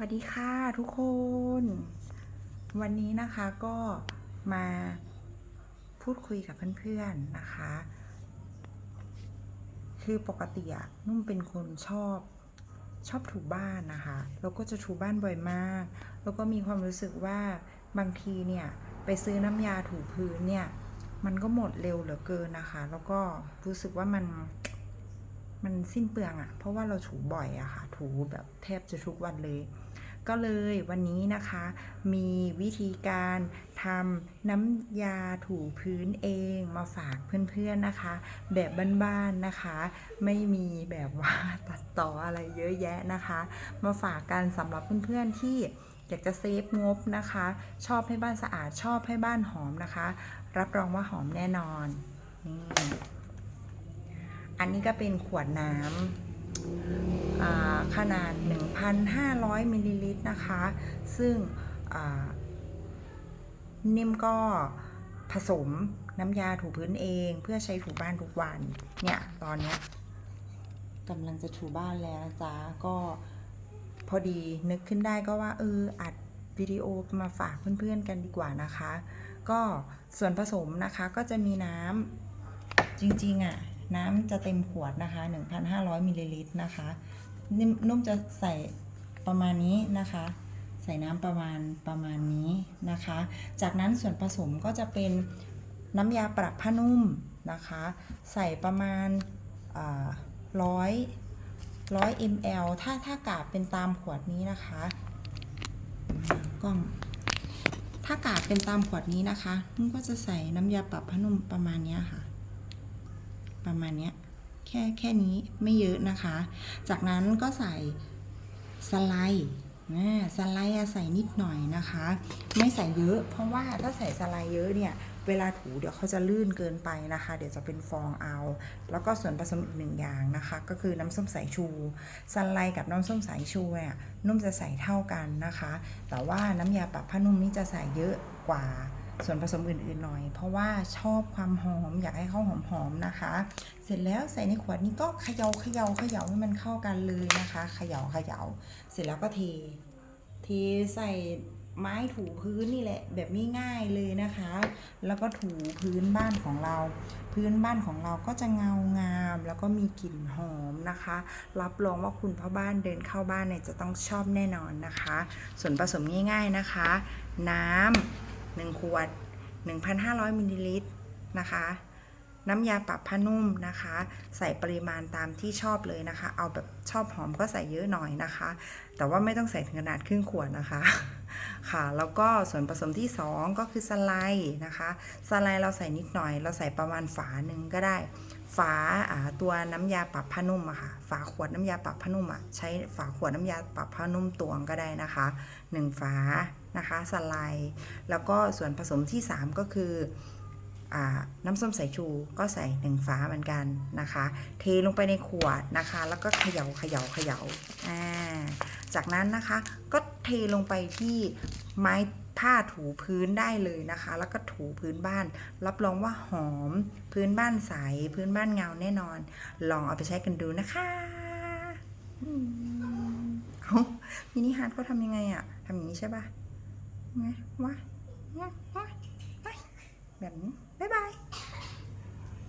วัสดีค่ะทุกคน วันนี้นะคะก็มาพูดคุยกับเพื่อนๆนะคะ คือปกติอะนุ่มเป็นคนชอบชอบถูบ้านนะคะ แล้วก็จะถูบ้านบ่อยมาก แล้วก็มีความรู้สึกว่าบางทีเนี่ยไปซื้อน้ำยาถูพื้นเนี่ย มันก็หมดเร็วเหลือเกินนะคะ แล้วก็รู้สึกว่ามัน มันสิ้นเปลืองอะ่ะ เพราะว่าเราถูบ่อยอะค่ะ ถูแบบแทบจะทุกวันเลย ก็เลยวันนี้นะคะ มีวิธีการทำน้ำยาถูพื้นเองมาฝากเพื่อนๆนะคะ แบบบ้านๆนะคะ ไม่มีแบบว่าตัดต่ออะไรเยอะแยะนะคะ มาฝากกันสำหรับเพื่อนๆที่อยากจะเซฟงบนะคะ ชอบให้บ้านสะอาดชอบให้บ้านหอมนะคะ รับรองว่าหอมแน่นอนนี่ อันนี้ก็เป็นขวดน้ำอ่าขนาด 1,500มิลลิลิตรนะคะ ซึ่งนิ่มก็ผสมน้ำยาถูพื้นเองเพื่อใช้ถูบ้านทุกวัน เนี่ยตอนเนี้ยกำลังจะถูบ้านแล้วนะจ๊ะ ก็พอดีนึกขึ้นได้ก็ว่าเอออัดวิดีโอมาฝากเพื่อนๆกันดีกว่านะคะ ก็ส่วนผสมนะคะก็จะมีน้ำจริงๆอะ น้ำจะเต็มขวดนะคะ 1,500มิลลิลิตรนะคะน,นุ่มจะใส่ประมาณนี้นะคะ ใส่น้ำประมาณประมาณนี้นะคะ จากนั้นส่วนผสมก็จะเป็นน้ำยาปรับผ้านุ่มนะคะ ใส่ประมาณร้อยร้อย ml ถ้าถ้ากาบเป็นตามขวดนี้นะคะกล้องถ้ากาบเป็นตามขวดนี้นะคะนุ่นก็จะใส่น้ำยาปรับผ้านุ่มประมาณนี้ค่ะ ประมาณนี้แค่แค่นี้ไม่เยอะนะคะ จากนั้นก็ใส่สไลด์นะสไลด์ใส่นิดหน่อยนะคะ ไม่ใส่เยอะ เพราะว่าถ้าใส่สไลด์เยอะเนี่ย เวลาถูเดี๋ยวเขาจะลื่นเกินไปนะคะ เดี๋ยวจะเป็นฟองเอา แล้วก็ส่วนผสมอีกหนึ่งอย่างนะคะ ก็คือน้ำส้มสายชูสไลด์กับน้ำส้มสายชูเนี่ยนุ่มจะใส่เท่ากันนะคะ แต่ว่าน้ำยาปรับผ้านุ่มนี่จะใส่เยอะกว่า ส่วนผสมอื่นๆหน่อย เพราะว่าชอบความหอมอยากให้เขาหอมๆนะคะ เสร็จแล้วใส่ในขวดนี้ก็เขยา่าเขยา่าเขย่าให้มันเข้ากันเลยนะคะเขย่าเขย่าเสร็จแล้วก็เทเทใส่ไม้ถูพื้นนี่แหละ แบบง่ายๆเลยนะคะ แล้วก็ถูพื้นบ้านของเรา พื้นบ้านของเราก็จะเงางาม แล้วก็มีกลิ่นหอมนะคะ รับรองว่าคุณพ่อบ้านเดินเข้าบ้านเนี่ยจะต้องชอบแน่นอนนะคะ ส่วนผสมง่ายๆนะคะ น้ำ หนึ่งขวด 1,500มิลลิลิตรนะคะ น้ำยาปรับผ้านุ่มนะคะ ใส่ปริมาณตามที่ชอบเลยนะคะ เอาแบบชอบหอมก็ใส่เยอะหน่อยนะคะ แต่ว่าไม่ต้องใส่ถึงขนาดครึ่งขวดนะคะค่ะแล้วก็ส่วนผสมที่ 2 ก็คือสไลด์นะคะ สไลด์เราใส่นิดหน่อย เราใส่ประมาณฝาหนึ่งก็ได้ ฝาตัวน้ำยาปรับผ้านุ่มอะค่ะ ฝาขวดน้ำยาปรับผ้านุ่มอะใช้ฝาขวดน้ำยาปรับผ้านุ่มตวงก็ได้นะคะหนึ่งฝานะคะสไลด์แล้วก็ส่วนผสมที่ 3 ก็คืออน้ำส้มสายชูก็ใส่หนึ่งฝาเหมือนกันนะคะ เทลงไปในขวดนะคะ แล้วก็เขย่าเขย่าเขยา่าจากนั้นนะคะก็เทลงไปที่ไม้ ผ้าถูพื้นได้เลยนะคะ แล้วก็ถูพื้นบ้าน รับรองว่าหอม พื้นบ้านใส พื้นบ้านเงาแน่นอน ลองเอาไปใช้กันดูนะคะอืมเอ้ามินิฮาร์ดเขาทำยังไงอะทำอย่างนี้ใช่ปะไงวะวะวะวะแบบนี้